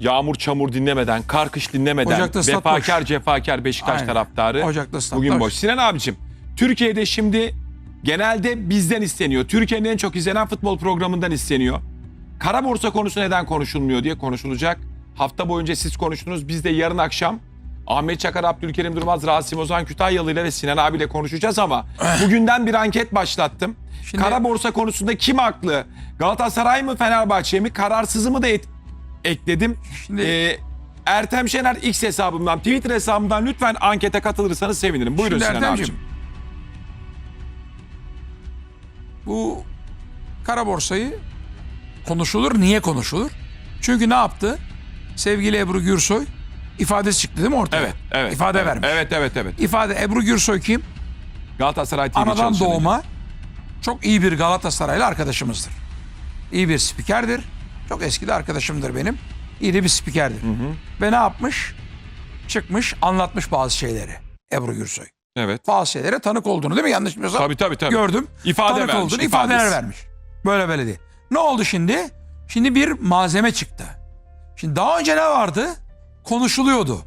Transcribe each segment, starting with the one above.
Yağmur çamur dinlemeden, kar kış dinlemeden, Ocak'ta stat vefakar boş. cefakar Beşiktaş Aynen. taraftarı Ocak'ta stat bugün boş. boş. Sinan abicim, Türkiye'de şimdi genelde bizden isteniyor. Türkiye'nin en çok izlenen futbol programından isteniyor. Kara borsa konusu neden konuşulmuyor diye konuşulacak. Hafta boyunca siz konuştunuz. Biz de yarın akşam Ahmet Çakar, Abdülkerim Durmaz, Rasim Ozan Kütahyalı ile ve Sinan abiyle konuşacağız ama bugünden bir anket başlattım. Şimdi- Kara borsa konusunda kim haklı? Galatasaray mı Fenerbahçe mi? Kararsızı mı da et- ekledim. Şimdi- Ee, Ertem Şener X hesabımdan, Twitter hesabımdan lütfen ankete katılırsanız sevinirim. Buyurun Şimdi Sinan abicim. Bu kara borsayı konuşulur. Niye konuşulur? Çünkü ne yaptı? Sevgili Ebru Gürsoy ifadesi çıktı değil mi ortaya? Evet, evet. İfade evet, vermiş. Evet, evet, evet. İfade Ebru Gürsoy kim? Galatasaray TV Anadan doğma çok iyi bir Galatasaraylı arkadaşımızdır. İyi bir spikerdir. Çok eski de arkadaşımdır benim. İyi de bir spikerdir. Ve ne yapmış? Çıkmış anlatmış bazı şeyleri. Ebru Gürsoy. Evet. Bazı şeylere tanık olduğunu değil mi? Yanlış bilmiyorsam. Tabii tabii tabii. Gördüm. İfade tanık vermiş, olduğunu ifadesi. ifadeler vermiş. Böyle böyle değil. Ne oldu şimdi? Şimdi bir malzeme çıktı. Şimdi daha önce ne vardı? Konuşuluyordu.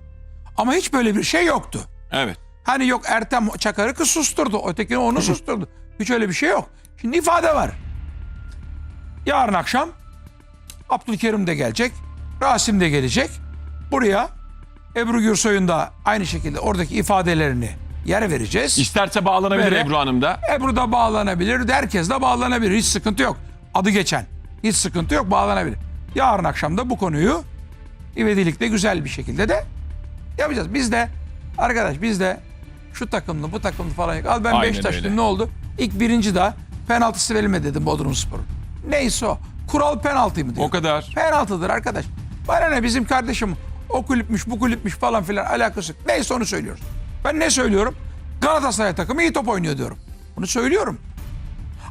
Ama hiç böyle bir şey yoktu. Evet. Hani yok Ertem Çakar'ı kız susturdu. Ötekini onu susturdu. Hiç öyle bir şey yok. Şimdi ifade var. Yarın akşam Abdülkerim de gelecek. Rasim de gelecek. Buraya Ebru Gürsoy'un da aynı şekilde oradaki ifadelerini yer vereceğiz. İsterse bağlanabilir Böyle- Ebru Hanım da. Ebru da bağlanabilir. Herkes de bağlanabilir. Hiç sıkıntı yok. Adı geçen. Hiç sıkıntı yok. Bağlanabilir. Yarın akşam da bu konuyu ivedilikle güzel bir şekilde de yapacağız. Biz de arkadaş biz de şu takımlı bu takımlı falan yok. Al ben Aynen Beşiktaşlıyım ne oldu? İlk birinci da penaltısı verilmedi dedim Bodrum Spor'un. Neyse o. Kural penaltı mı diyor. O kadar. Penaltıdır arkadaş. Bana ne bizim kardeşim o kulüpmüş bu kulüpmüş falan filan alakası. Neyse onu söylüyoruz. Ben ne söylüyorum? Galatasaray takımı iyi top oynuyor diyorum. Bunu söylüyorum.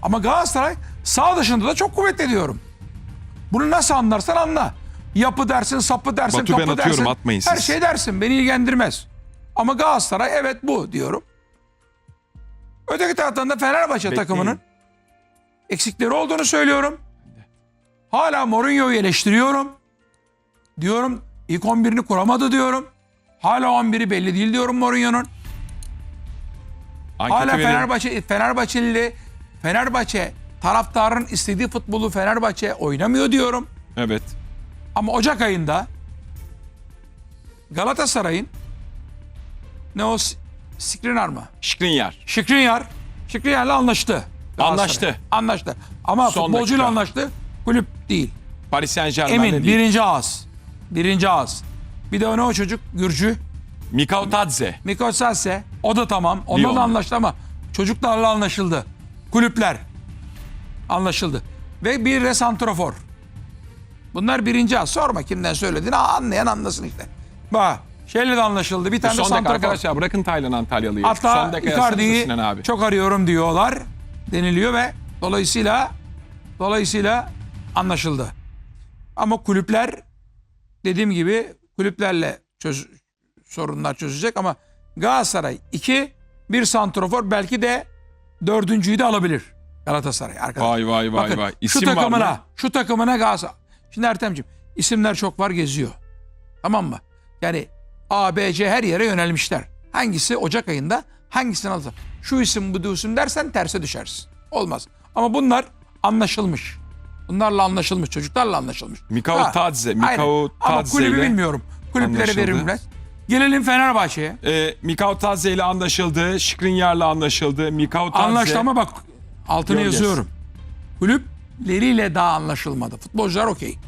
Ama Galatasaray sağ dışında da çok kuvvetli diyorum. Bunu nasıl anlarsan anla. Yapı dersin, sapı dersin, Batu, ben kapı atıyorum, dersin. atmayın Her siz. şey dersin. Beni ilgilendirmez. Ama Galatasaray evet bu diyorum. Öteki taraftan da Fenerbahçe Bekleyin. takımının eksikleri olduğunu söylüyorum. Hala Mourinho'yu eleştiriyorum. Diyorum ilk 11'ini kuramadı diyorum. Hala 11'i belli değil diyorum Mourinho'nun. Anketi Hala. Fenerbahçe Fenerbahçeli Fenerbahçe taraftarın istediği futbolu Fenerbahçe oynamıyor diyorum. Evet. Ama Ocak ayında Galatasaray'ın ne o Skriniar mı? Şikrinyar. Şikrinyar. Şikrinyar'la anlaştı. Galatasaray. Anlaştı. Anlaştı. Ama Son futbolcuyla dakika. anlaştı. Kulüp değil. Paris Saint Germain'de Emin değil. birinci ağız. Birinci ağız. Bir de o ne o çocuk? Gürcü. Mikao Tadze. Miko Sase. O da tamam. Onunla Lyon. da anlaştı ama çocuklarla anlaşıldı. Kulüpler anlaşıldı. Ve bir de santrofor. Bunlar birinci ağız. Sorma kimden söylediğini anlayan anlasın işte. Bak şeyle de anlaşıldı. Bir tane de Son dakika santrofor. arkadaşlar bırakın Taylan Antalyalı'yı. Hatta Son dakika yazsanıza Icardi'yi Sinan abi. çok arıyorum diyorlar deniliyor ve dolayısıyla dolayısıyla anlaşıldı. Ama kulüpler dediğim gibi kulüplerle çöz, sorunlar çözecek ama Galatasaray 2 bir santrofor belki de dördüncüyü de alabilir Galatasaray arkadaşlar. Vay vay vay Bakın, vay. şu İsim var takımına, mı? şu takımına Galatasaray. Şimdi Ertem'ciğim isimler çok var geziyor. Tamam mı? Yani A, B, C her yere yönelmişler. Hangisi Ocak ayında hangisini alırsa. Şu isim bu isim dersen terse düşersin. Olmaz. Ama bunlar anlaşılmış. Bunlarla anlaşılmış. Çocuklarla anlaşılmış. Mikao Tadze. Mikao Ama Tadze kulübü ile bilmiyorum. Kulüpleri anlaşıldı. verilmez. Gelelim Fenerbahçe'ye. Ee, Mikao Tadze ile anlaşıldı. Şikrinyar'la anlaşıldı. Mikao Tadze. Anlaştı ama bak altını Göreceğiz. yazıyorum. Kulüpleriyle daha anlaşılmadı. Futbolcular okey.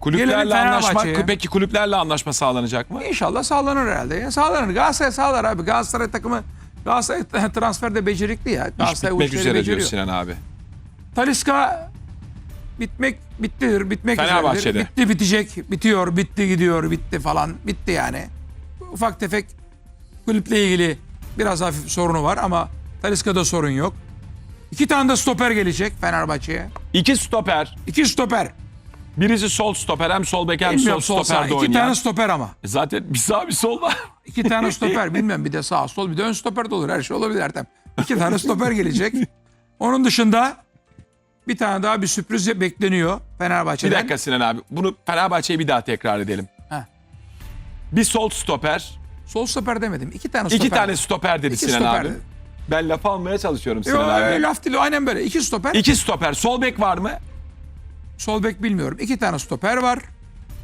Kulüplerle Gelelim anlaşmak. Fenerbahçe'ye. Peki kulüplerle anlaşma sağlanacak mı? İnşallah sağlanır herhalde. Ya sağlanır. Galatasaray sağlar abi. Galatasaray takımı Galatasaray transferde becerikli ya. İş Galatasaray bu bitmek işleri üzere diyor beceriyor. Sinan abi. Taliska bitmek bittidir. Bitmek Fenerbahçe'de. üzeredir. Bitti bitecek. Bitiyor. Bitti gidiyor. Bitti falan. Bitti yani. Ufak tefek kulüple ilgili biraz hafif sorunu var ama Taliska'da sorun yok. İki tane de stoper gelecek Fenerbahçe'ye. İki stoper. İki stoper. Birisi sol stoper hem sol bek hem sol Bilmiyorum sol sağ. stoperde İki oynayan. tane stoper ama. E Zaten bir sağ bir sol var. İki tane stoper bilmem bir de sağ sol bir de ön stoper de olur her şey olabilir Ertem. İki tane stoper gelecek. Onun dışında Bir tane daha bir sürpriz bekleniyor Bir Fenerbahçe'den. dakika Sinan abi. Bunu Fenerbahçe'ye bir daha tekrar edelim. Heh. Bir sol stoper, Sol stoper demedim. İki tane stoper. iki tane stoper dedi İki Sinan stoper abi. dedi. Ben laf almaya çalışıyorum Yo, Sinan abi. öyle laf değil. Aynen böyle. İki stoper. İki stoper. Sol bek var mı? Sol bek bilmiyorum. İki tane stoper var.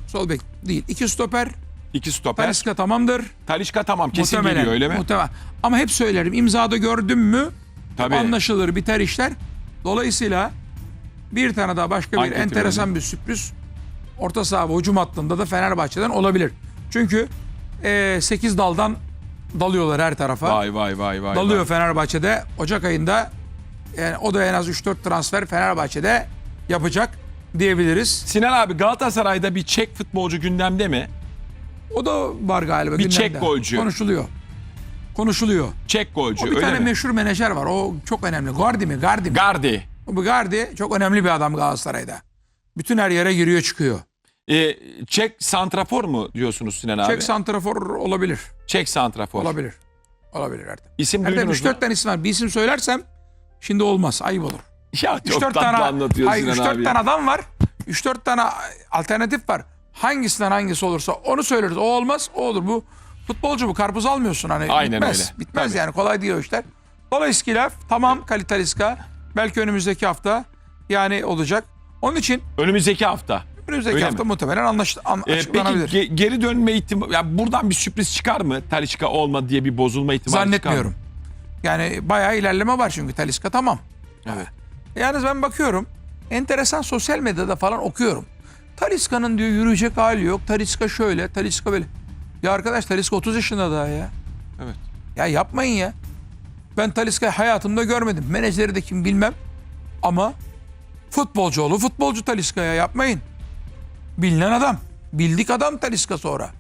Sol bek değil. İki stoper. İki stoper. Talisca tamamdır. Talişka tamam kesin Muhtemelen. geliyor öyle mi? Muhtemelen. Ama hep söylerim. imzada gördüm mü Tabii. anlaşılır biter işler. Dolayısıyla bir tane daha başka bir Anketi enteresan bir sürpriz orta saha ve hücum hattında da Fenerbahçe'den olabilir. Çünkü 8 daldan dalıyorlar her tarafa. Vay vay vay vay. Dalıyor vay. Fenerbahçe'de. Ocak ayında yani o da en az 3-4 transfer Fenerbahçe'de yapacak diyebiliriz. Sinan abi Galatasaray'da bir Çek futbolcu gündemde mi? O da var galiba. Bir Çek gündemde. golcü. Konuşuluyor. Konuşuluyor. Çek golcü O bir öyle tane mi? meşhur menajer var. O çok önemli. Gardi mi? Gardi mi? Gardi. Bu Gardi çok önemli bir adam Galatasaray'da. Bütün her yere giriyor çıkıyor. Ee, Çek santrafor mu diyorsunuz Sinan abi? Çek santrafor olabilir. Çek santrafor. Olabilir. Olabilir Erdem. İsim Erdem duydunuz mu? 3-4 tane isim var. Bir isim söylersem şimdi olmaz. Ayıp olur. Ya çok 3-4 tatlı tane, anlatıyor hayır, Sinan 3-4 abi. tane adam var. 3-4 tane alternatif var. Hangisinden hangisi olursa onu söyleriz. O olmaz, o olur. Bu futbolcu bu. Karpuz almıyorsun hani. Aynen bitmez. öyle. Bitmez Tabii. yani. Kolay değil o işler. Dolayısıyla tamam Kalitaliska. Belki önümüzdeki hafta yani olacak. Onun için Önümüzdeki hafta. önümüzdeki Öyle hafta mi? muhtemelen anlaş, an, Ee, peki açıklanabilir. ge- geri dönme ihtimali... Ya buradan bir sürpriz çıkar mı? Talişka olmadı diye bir bozulma ihtimali? Zannetmiyorum. Yani bayağı ilerleme var çünkü Taliska tamam. Evet. Yalnız ben bakıyorum enteresan sosyal medyada falan okuyorum. Taliska'nın diyor yürüyecek hali yok. Taliska şöyle, Taliska böyle. Ya arkadaş Taliska 30 yaşında daha ya. Evet. Ya yapmayın ya. Ben Taliska'yı hayatımda görmedim. Menajeri de kim bilmem. Ama futbolcu oğlu futbolcu Taliska'ya yapmayın. Bilinen adam. Bildik adam Taliska sonra.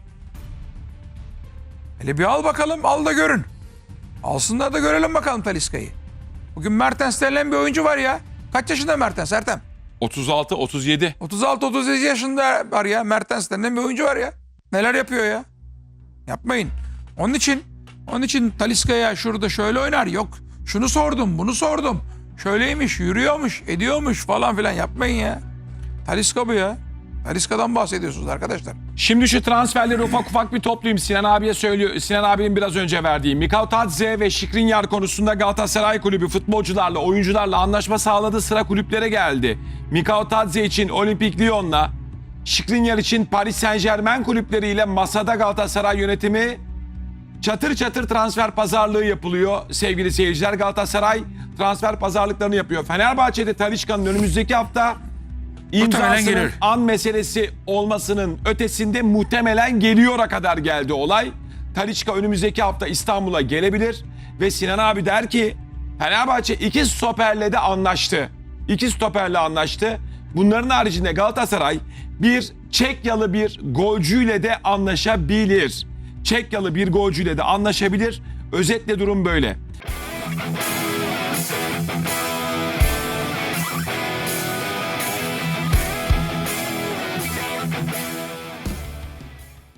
Hele bir al bakalım al da görün. Alsınlar da görelim bakalım Taliska'yı. Bugün Mertens denilen bir oyuncu var ya. Kaç yaşında Mertens Ertem? 36, 37. 36-37 yaşında var ya. Mertens denilen bir oyuncu var ya. Neler yapıyor ya? Yapmayın. Onun için onun için Taliska'ya şurada şöyle oynar. Yok şunu sordum bunu sordum. Şöyleymiş yürüyormuş ediyormuş falan filan yapmayın ya. Taliska bu ya. Taliska'dan bahsediyorsunuz arkadaşlar. Şimdi şu transferleri ufak ufak bir toplayayım. Sinan abiye söylüyor. Sinan abinin biraz önce verdiği Mikao Tadze ve Şikrinyar konusunda Galatasaray Kulübü futbolcularla, oyuncularla anlaşma sağladı. Sıra kulüplere geldi. Mikao Tadze için Olimpik Lyon'la, Şikrinyar için Paris Saint Germain kulüpleriyle masada Galatasaray yönetimi çatır çatır transfer pazarlığı yapılıyor. Sevgili seyirciler Galatasaray transfer pazarlıklarını yapıyor. Fenerbahçe'de Talişka'nın önümüzdeki hafta imzasının an meselesi olmasının ötesinde muhtemelen geliyor'a kadar geldi olay. Taliçka önümüzdeki hafta İstanbul'a gelebilir ve Sinan abi der ki Fenerbahçe iki stoperle de anlaştı. İki stoperle anlaştı. Bunların haricinde Galatasaray bir Çekyalı bir golcüyle de anlaşabilir. Çekyalı bir golcüyle de anlaşabilir. Özetle durum böyle.